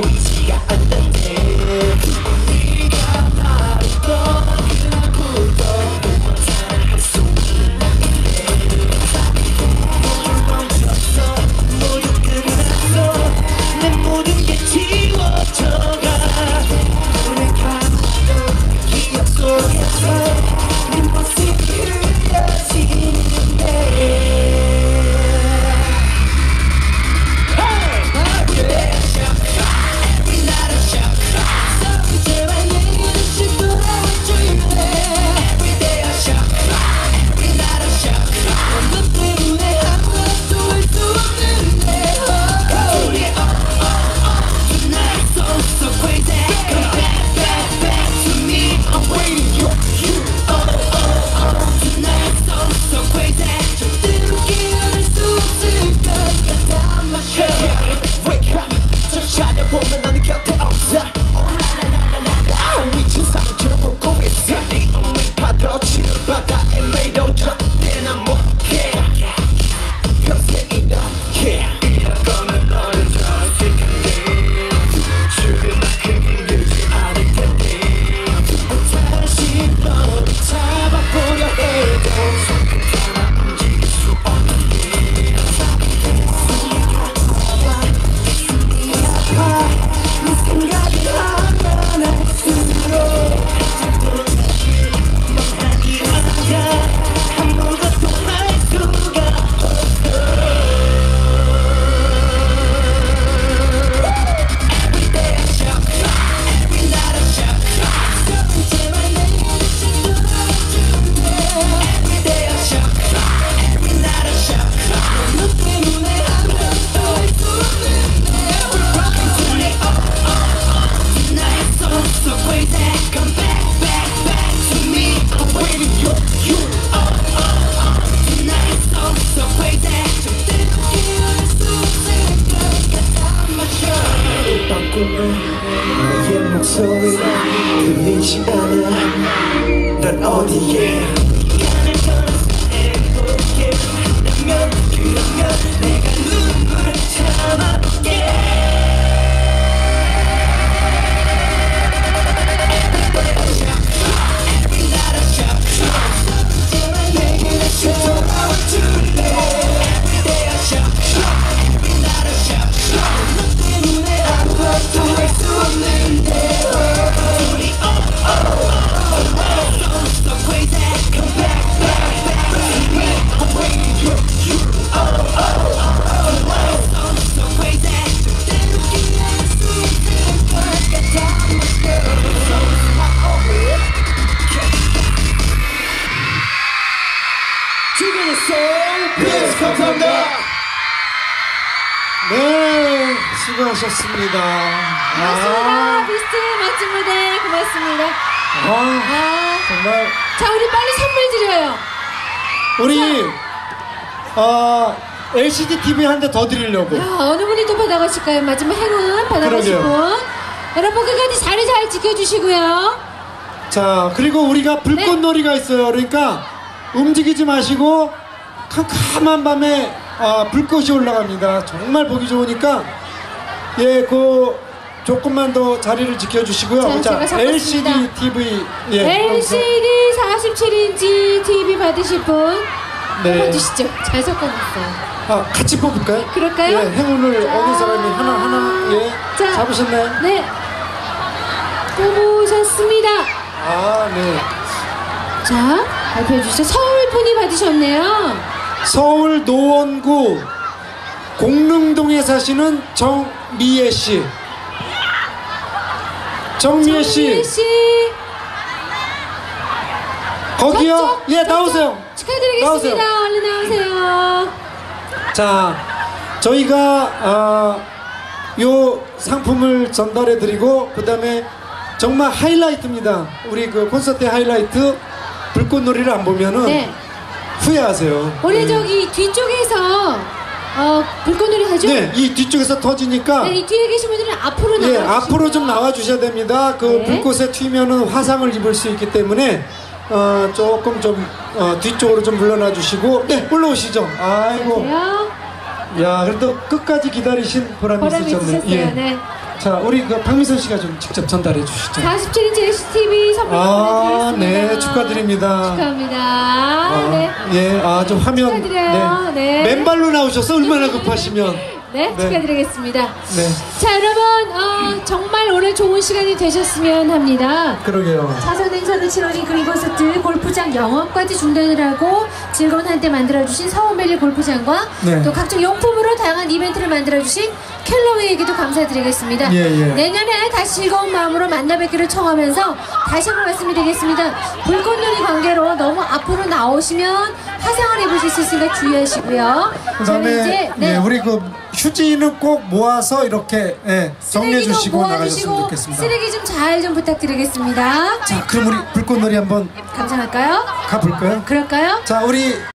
一起感恩的心。 바꾸는 나의 목소리 들리지 않아. 난 어디에 수고하셨습니다. 고맙습니다. 아, 비스트 멋진 무대 고맙습니다. 아, 아, 정말 자 우리 빨리 선물 드려요. 우리 어, LCD TV 한 대 더 드리려고. 야, 어느 분이 또 받아가실까요? 마지막 행운 받아가실. 분. 여러분 끝까지 자리 잘 지켜주시고요. 자, 그리고 우리가 불꽃놀이가 있어요. 그러니까 움직이지 마시고 캄캄한 밤에 아, 불꽃이 올라갑니다. 정말 보기 좋으니까 예, 그 조금만 더 자리를 지켜주시고요. 자, 제가 LCD. TV 예, LCD 47인치 TV 받으실 분 네. 뽑아주시죠. 잘 섞어놨어요. 아, 같이 뽑을까요? 그럴까요? 예, 행운을 자. 얻은 사람이 하나 하나 예 자. 잡으셨나요? 네. 뽑으셨습니다. 아, 네. 자, 발표해 주시죠. 서울 분이 받으셨네요. 서울 노원구 공릉동에 사시는 정미애 씨. 정미애 정미애 씨, 씨. 거기요? 저쪽, 예, 저쪽. 나오세요. 축하드리겠습니다. 나오세요. 얼른 나오세요. 자, 저희가 아, 요 상품을 전달해 드리고 그다음에 정말 하이라이트입니다. 우리 그 콘서트 하이라이트 불꽃놀이를 안 보면은 네. 후회하세요. 우리 네. 저기 뒤쪽에서 어, 하죠? 네, 이 뒤쪽에서 터지니까 네, 이 뒤에 계신 분들은 앞으로 나와 예, 앞으로 좀 나와 주셔야 됩니다. 그 네. 불꽃에 튀면은 화상을 입을 수 있기 때문에 어, 조금 좀 어, 뒤쪽으로 좀 물러나 주시고 네, 올라오시죠. 아이고. 안녕하세요. 야, 그래도 끝까지 기다리신 보람이, 보람이 있으셨네요. 있으셨어요. 네. 자, 우리 그 박미선 씨가 좀 직접 전달해 주시죠. 47인치 STV 선물 아, 보내드리겠습니다. 네, 축하드립니다. 축하합니다. 아, 네. 예, 아, 좀 화면. 축하드려요. 네. 맨발로 나오셔서 얼마나 급하시면. 네, 네. 축하드리겠습니다. 네, 자, 여러분, 어, 정말 오늘 좋은 시간이 되셨으면 합니다. 그러게요. 사선 행사를 치러진 그린 콘서트 골프장 영업까지 중단을 하고 즐거운 한때 만들어주신 서원밸리 골프장과 네. 또 각종 용품으로 다양한 이벤트를 만들어주신 캘러웨이에게도 감사드리겠습니다. 예, 예. 내년에 다시 즐거운 마음으로 만나 뵙기를 청하면서 다시 한번 말씀드리겠습니다. 불꽃놀이 관계로 너무 앞으로 나오시면 화상을 입으실 수 있으니까 주의하시고요. 그 저는 다음에 이제 네, 우리 그 휴지는 꼭 모아서 이렇게 예, 정리해 주시고 나가셨으면 좋겠습니다. 쓰레기 좀 잘 좀 부탁드리겠습니다. 자, 그럼 우리 불꽃놀이 한번 감상할까요? 가볼까요? 그럴까요? 자, 우리